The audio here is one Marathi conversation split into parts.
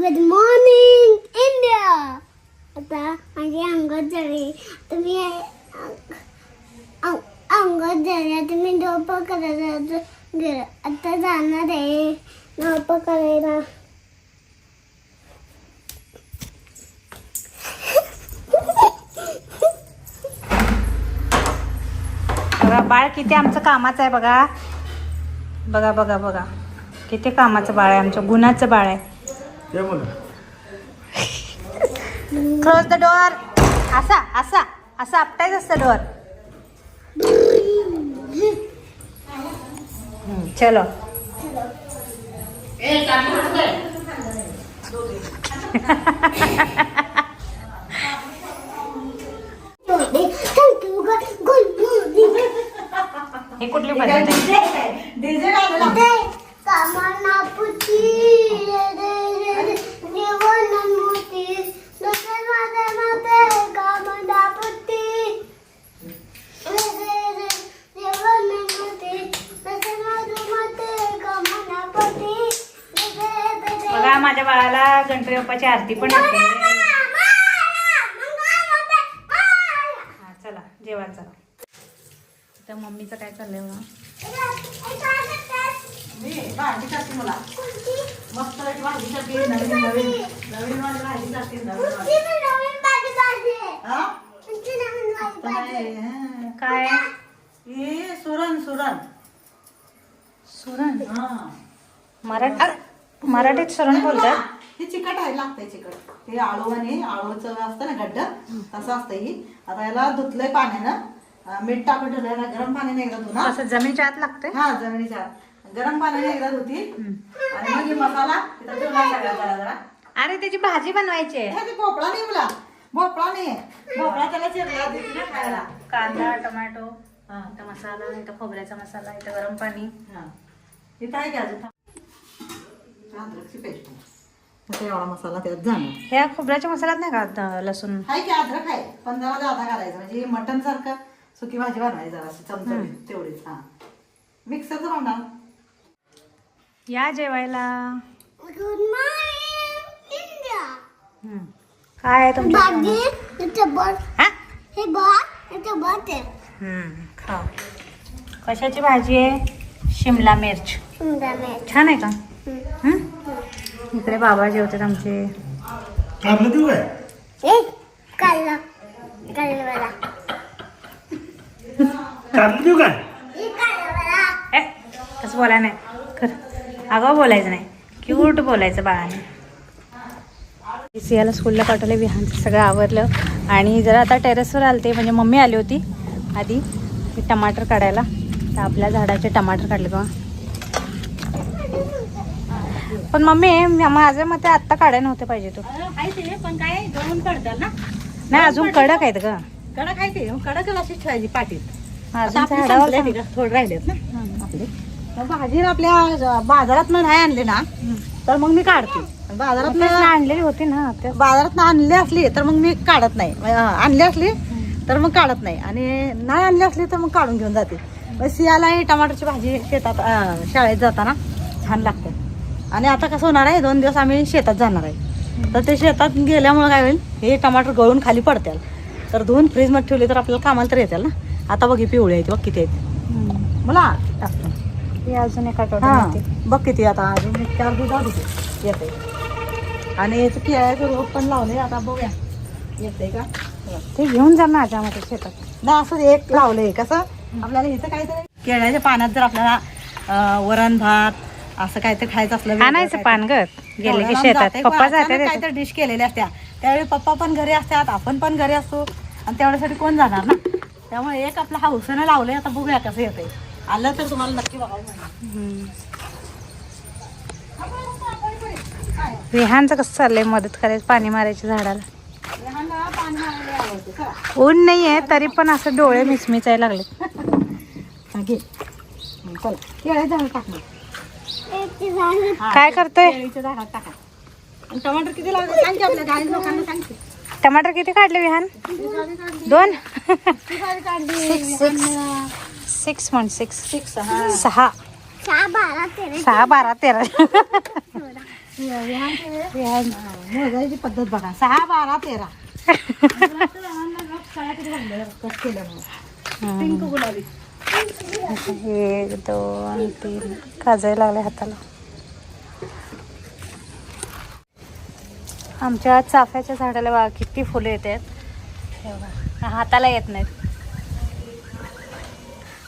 गुड मॉर्निंग इंडिया आता माझी अंगत झाली. तुम्ही अंगत झाली. तुम्ही डोप करायला गेलं. आता जाणार आहे. डोप करायला. बघा बाळ किती आमचं कामाचं आहे बघा. बघा बघा बघा. किती कामाचं बाळ आहे आमचं. गुणाचं बाळ आहे. ते बोला क्लोज द डोअर असा असा असा आपटायचं असतं डोअर चलो थँक्यू गुड मॉर्निंग हे कुठली पद्धत आहे कामना पुती जेवण मोती दुसरे माझे माते कामना पुती जेवण मोती दुसरे माझे माते कामना पुती बघा माझ्या बाळाला गणपती बाप्पाची आरती पण हा चला जेवण चला. तर मम्मीचं काय चाललंय मला. मस्त. काय हे सुरण सुरण सुरण हा. मराठी मराठीत सुरण बोलतात? हे चिकट आहे लागतंय चिकट. हे आळू आणि आळूचं असतं ना गड्ड तसं असतं ही. आता याला धुतलंय पाण्यानं. मीठ टाकून ठेवलंय ना गरम पाण्याने एकदा धुना. असं जमिनीच्या आत लागतंय? हा जमिनीच्या आत. गरम पाण्याने एकदा धुती. आणि मग मसाला ठेवला सगळा जरा जरा. अरे त्याची भाजी बनवायची आहे. हे भोपळा नाही मला. भोपळा नाही. भोपळा त्याला चिरला खायला. कांदा टोमॅटो हा. इथं मसाला इथं खोबऱ्याचा मसाला इथं गरम पाणी. हा. इथं आहे की अजून? अद्रकची पेस्ट. आता एवढा मसाला त्यात जाणार ह्या खोबऱ्याच्या मसाल्यात नाही का द- लसूण? आहे की अद्रक आहे पण जरा जादा घालायचं. म्हणजे मटन सारखं सुकी भाजी बनवायची जरा चमचमीत तेवढीच हा. मिक्सरचं भांडा या जेवायला. गुड मॉर्निंग इंडिया हम्म. काय आहे तुमच्या हा? हे हम्म, खाऊ कशाची भाजी आहे? शिमला मिर्च. छान आहे का? हम्म? इकडे बाबा जेवतात आमचे. कारलं देऊ काय? ए काढला काढला कारलं देऊ काय? हे काढला ए तसं बोलाय नाही. खरं. अगं बोलायचं नाही. क्यूट बोलायचं बाळाने. सियाला स्कूलला पाठवलं विहानचं सगळं आवरलं. आणि जरा आता टेरेसवर आलते. म्हणजे मम्मी आली होती. आधी टमाटर काढायला. तर आपल्या झाडाचे टमाटर काढले बघा. पण मम्मी म- माझ्या मते आत्ता काढायला नव्हते पाहिजे तू. पण काय गळून पडतात ना. नाही अजून कडक आहेत ग. कडक आहे ते कडक अशी ठेवायची पाटीत अजून आता आपली झाडावर संपले ते का? थोडे राहिलेत ना. आपले. मग भाजी आपल्या बाजारात नाही आणले ना तर मग मी काढते. बाजारात आणलेली होती ना बाजारात आणली असली तर मग मी काढत नाही. आणली असली तर मग काढत नाही. आणि नाही आणली असली तर मग काढून घेऊन जाते. मग सियाला ही टमाटरची भाजी शेतात शाळेत जाताना छान लागते. आणि आता कसं होणार आहे दोन दिवस आम्ही शेतात जाणार आहे. तर ते शेतात गेल्यामुळे काय होईल हे टमाटर गळून खाली पडतील. तर धुवून फ्रीजमध्ये ठेवले तर आपल्याला कामाला तर येतील ना. आता बघ ही पिवळी आहेत बघ किती आहेत. मला अजून एका बघ किती आता अजून चार दिवस येते. आणि याचं केळ्याचं रोप पण लावले आता बघूया. येते का? ते घेऊन जा माझ्यामध्ये शेतात. नाही असं एक लावलंय कसं? आपल्याला इथं काहीतरी केळ्याच्या पानात जर आपल्याला वरण भात असं काहीतरी खायचं असलं आणायचं. पानगत गेले की शेतात. पप्पा जाते काहीतरी डिश केलेल्या असत्या. त्यावेळी पप्पा पण घरी असतात आपण पण घरी असतो. आणि तेवढ्यासाठी कोण जाणार ना? त्यामुळे एक आपलं हौसेनं लावलंय आता बघूया कसं येतंय. आलं तर तुम्हाला नक्की मिळणार. विहानचं कसं चाललंय मदत करायचं पाणी मारायची झाडाला? ऊन नाही आहे तरी पण असं डोळे मिचमिचायला लागले हा, घे. हं, चला. केळी झाड टाकणार काय करतोय? टमाटर किती लोकांना. टमाटर किती काढले विहान? दोन? सिक्स म्हण सिक्स सिक्स सहा. सहा बारा तेरा. सहा बारा तेरा. विहान. मोजायची पद्धत बघा सहा बारा तेरा पिंक गुलाबी एक दोन तीन. खाजायला लागले हाताला आमच्या चाफ्याच्या झाडाला बघा किती फुलं येतात हे बघा हाताला येत नाहीत.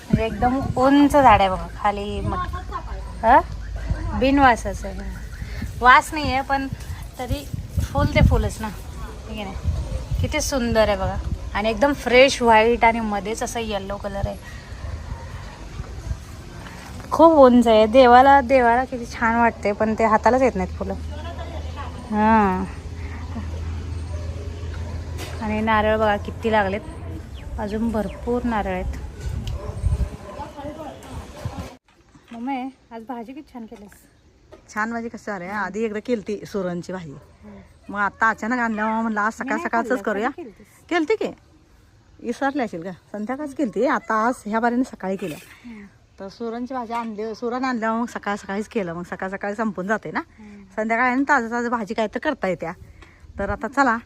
म्हणजे एकदम उंच झाड आहे बघा खाली मग हां? बिनवासाचं आहे. वास नाही आहे पण तरी फुल ते फुलच ना. ठीक आहे ना? किती सुंदर आहे बघा. आणि एकदम फ्रेश व्हाईट आणि मध्येच असं येल्लो कलर आहे. खूप उंच आहे. देवाला देवाला किती छान वाटते पण ते हातालाच येत नाहीत फुलं. हां. आणि नारळ बघा किती लागलेत. अजून भरपूर नारळ आहेत. मम्मी आज भाजी किती छान केलीस? छान भाजी कसं झालंय आधी एकदा केलती सुरणची भाजी. मग आता अचानक आणल्यावर म्हणलं आज सकाळ सकाळच करूया? केलती की? विसरली असेल का? संध्याकाळच केलती. आता आज ह्या बारीने सकाळी केल्या. तर सुरणची भाजी आणली. सुरण आणल्यावर मग सकाळ सकाळीच केलं. मग सकाळ सकाळी संपून जाते ना. संध्याकाळी ताजं ताजं भाजी काय तर करता येत्या. तर आता चला.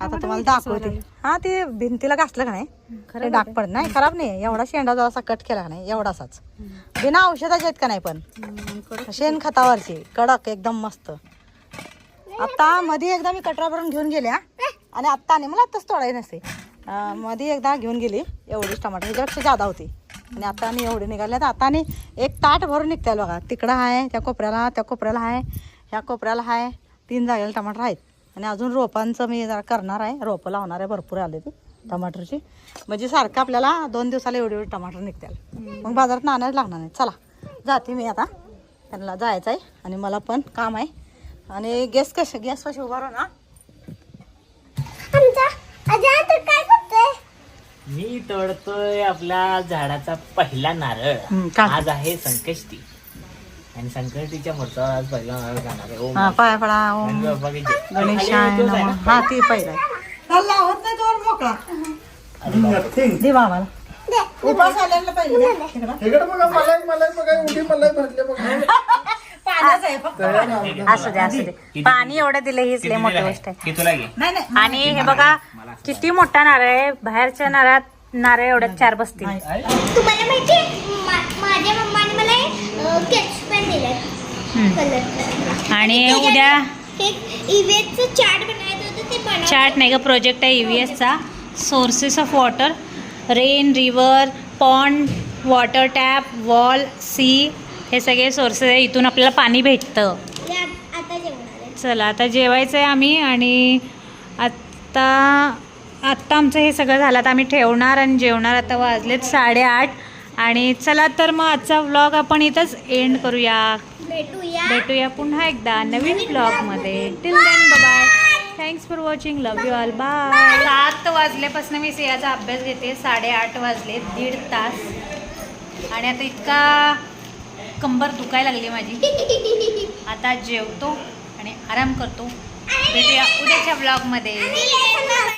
आता तुम्हाला दाखवते. हा ते भिंतीला घासलं का नाही? डाग पड नाही. खराब नाही. एवढा शेंडा जरासा कट केला का नाही? एवढासाच. बिना औषधाचे आहेत का नाही पण? शेण खतावरची कडक एकदम मस्त. आता मध्ये एकदा मी कटरा भरून घेऊन गेले हा. आणि आत्ता नाही मला आत्ताच तोडायची नसते. मध्ये एकदा घेऊन गेली एवढीच टमाटर. ह्याच्यापेक्षा जादा होती. आणि आता आणि एवढे निघाले तर आता आणि एक ताट भरून निघताय बघा. तिकडं आहे त्या कोपऱ्याला त्या कोपऱ्याला आहे ह्या कोपऱ्याला आहे तीन जागेला टमाटर आहेत. आणि अजून रोपांचं मी जरा करणार आहे. रोपं लावणार आहे. भरपूर आले ती टमाटरची. म्हणजे सारखं आपल्याला दोन दिवसाला एवढे एवढे टमाटर निघतील मग बाजारात आणायला लागणार नाही चला जाते मी आता. त्यांना जायचं आहे आणि मला पण काम आहे. आणि गॅस कसे गॅस कशी उभा राहा ना आमचा अजय तर काय करतोय मी तोडतोय आपल्या झाडाचा पहिला नारळ का? आज आहे संकष्टी आणि संकष्टीच्या मोठा आज पहिला नारळ जाणार आहे ओम हा पाया पडा ओम गणपती बाप्पा की जय. गणेशाय खाली तोच आहे नमः. ना? हा ती पहिला लावत नाही तोवर मोकळा नथिंग दे बाबाला उपास. तिकडं. मला मला बघा उडी मला भरले बघा पाण्याचं आहे फक्त. असू दे असू दे. पाणी एवढं दिलं हीच लई मोठी गोष्ट आहे. की तुला घे? नाही नाही आणि हे बघा किती मोठा नारळ आहे. बाहेरच्या नारळात नारळ एवढ्यात चार बसतील. तुम्हाला माहिती माझ्या मम्माने मला केच पेन दिलाय कलर. आणि उद्या? एक चार्ट बनायचं होतं ते बनव चार्ट नाही का प्रोजेक्ट आहे E ई चा sources of water rain river pond water tap well sea हे सगळे सोर्सेस आहे इथून आपल्याला पाणी भेटतं. चला आता जेवायचं आहे. आम्ही आणि आत्ता आत्ता आमचं हे सगळं झालं. आता आम्ही ठेवणार आणि जेवणार. आता वाजलेत साडेआठ आणि चला तर मग आजचा व्लॉग आपण इथंच एंड करूया. भेटूया. भेटूया पुन्हा एकदा नवीन ब्लॉगमध्ये till then bye thanks for watching love you all bye सात वाजल्यापासून मी सियाचा अभ्यास घेते. साडेआठ वाजले दीड तास. आणि आता इतका कंबर दुखायला लागली माझी. आता जेवतो आणि आराम करतो. भेटूया उद्याच्या ब्लॉगमध्ये